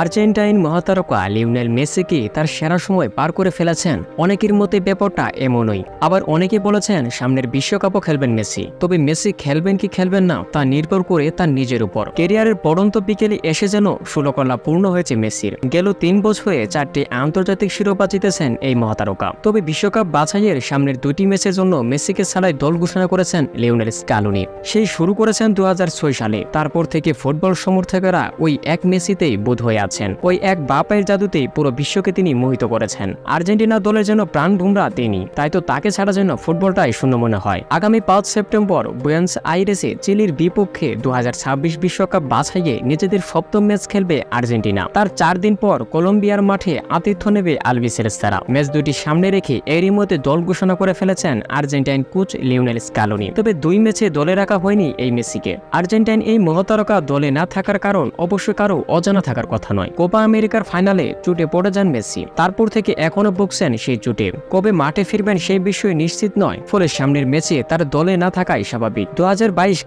Argentine মহাতারকা Lionel মেসিকে তার সেরা সময় পার করে ফেলেছেন। অনেকের মতে ব্যাপারটা এমনই। আবার অনেকে বলেছেন সামনের বিশ্বকাপও খেলবেন মেসি। তবে মেসি খেলবেন কি খেলবেন না, তা নির্ভর করে তার নিজের উপর। কেরিয়ারের পড়ন্ত বিকেলে এসে যেন ষোলকলা পূর্ণ হয়েছে মেসির। গেল তিন বছরে চারটি আন্তর্জাতিক শিরোপা জিতেছেন এই মহাতারকা। তবে বিশ্বকাপ বাছাইয়ের সামনের দুটি ম্যাচের জন্য মেসিকে ছাড়াই দল ঘোষণা করেছেন লিওনেল স্কালুনি। সেই শুরু করেছেন দু হাজার ছয় সালে। তারপর থেকে ফুটবল সমর্থকেরা ওই এক মেসিতেই বোধ হয়ে আছেন। ওই এক বাপায়ের জাদুতেই পুরো বিশ্বকে তিনি মোহিত করেছেন। আর্জেন্টিনা দলের জন্য প্রাণ ভুমরা তিনি। তাই তো তাকে ছাড়া যেন ফুটবলটাই শূন্য মনে হয়। আগামী পাঁচ সেপ্টেম্বর বুয়েন্স আইরেসে চিলির বিপক্ষে দু বিশ্বকাপ বাছাইয়ে নিজেদের সপ্তম ম্যাচ খেলবে আর্জেন্টিনা। তার চার দিন পর কলম্বিয়ার মাঠে আতিথ্য নেবে আলবি সেরেস্তারা ম্যাচ দুটি সামনে রেখে এরই মধ্যে দল ঘোষণা করে ফেলেছেন আর্জেন্টাইন কোচ লিওনেল স্কালোনি। তবে দুই ম্যাচে দলে রাখা হয়নি এই মেসিকে। আর্জেন্টাইন এই মহতারকা দলে না থাকার কারণ অবশ্যই কারও অজানা থাকার কথা নয়। কোপা আমেরিকার ফাইনালে চুটে পড়ে যান মেসি। তারপর থেকে এখনও ভুগছেন সেই চুটে। কবে মাঠে ফিরবেন সেই বিষয়ে নিশ্চিত নয়। ফলে সামনের ম্যাচে তার দলে না থাকাই স্বাভাবিক। দু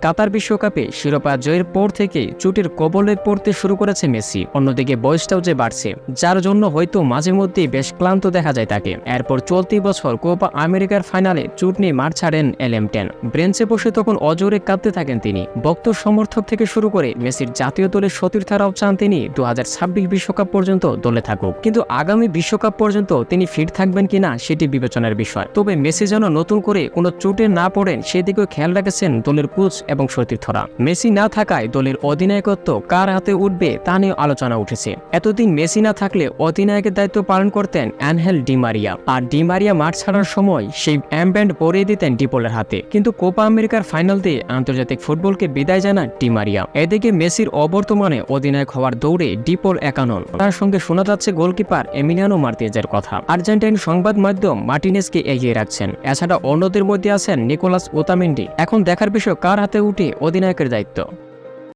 কাতার বিশ্বকাপে শিরোপা জয়ের পর থেকে চুটের কবলে পড়তে শুরু করেছে মেসি। অন্যদিকে বয়সটাও যে বাড়ছে, যার জন্য হয়তো মাঝে মধ্যেই বেশ ক্লান্ত দেখা যায় তাকে। এরপর চলতি বছর কোপা আমেরিকার ফাইনালে চুট নিয়ে মাঠ ছাড়েন এলএমটেন ব্রেঞ্চে বসে তখন অজোরে কাঁদতে থাকেন তিনি। বক্ত সমর্থক থেকে শুরু করে মেসির জাতীয় দলের সতীর্থারাও চান তিনি দু হাজার বিশ্বকাপ পর্যন্ত দলে থাকুক। কিন্তু আগামী বিশ্বকাপ পর্যন্ত তিনি ফিট থাকবেন কিনা সেটি বিবেচনার বিষয়। তবে মেসি যেন নতুন করে কোনো চোটে না পড়েন, সেদিকেও খেয়াল রেখেছেন দলের কোচ এবং সতীর্থরা। মেসি না থাকায় দলের অধিনায়কত্ব কার হাতে উঠবে তা নিয়ে আলোচনা উঠেছে। এতদিন মেসি না থাকলে অধিনায়কের দায়িত্ব পালন করতেন অ্যানহেল ডিমারিয়া আর ডিমারিয়া মাঠ ছাড়ার সময় সেই অ্যাম্ব্যান্ড পরিয়ে দিতেন ডিপোলের হাতে। কিন্তু কোপা আমেরিকার ফাইনাল দিয়ে আন্তর্জাতিক ফুটবলকে বিদায় জানান ডিমারিয়া এদিকে মেসির অবর্তমানে অধিনায়ক হওয়ার দৌড়ে ডিপোল একানল। তার সঙ্গে শোনা যাচ্ছে গোলকিপার এমিলিয়ানো মার্তিয়েজের কথা। আর্জেন্টাইন সংবাদ মাধ্যম মার্টিনেসকে এগিয়ে রাখছেন। এছাড়া অন্যদের মধ্যে আছেন নিকোলাস ওতামেন্ডি। এখন দেখার বিষয় কার হাতে উঠে অধিনায়কের দায়িত্ব?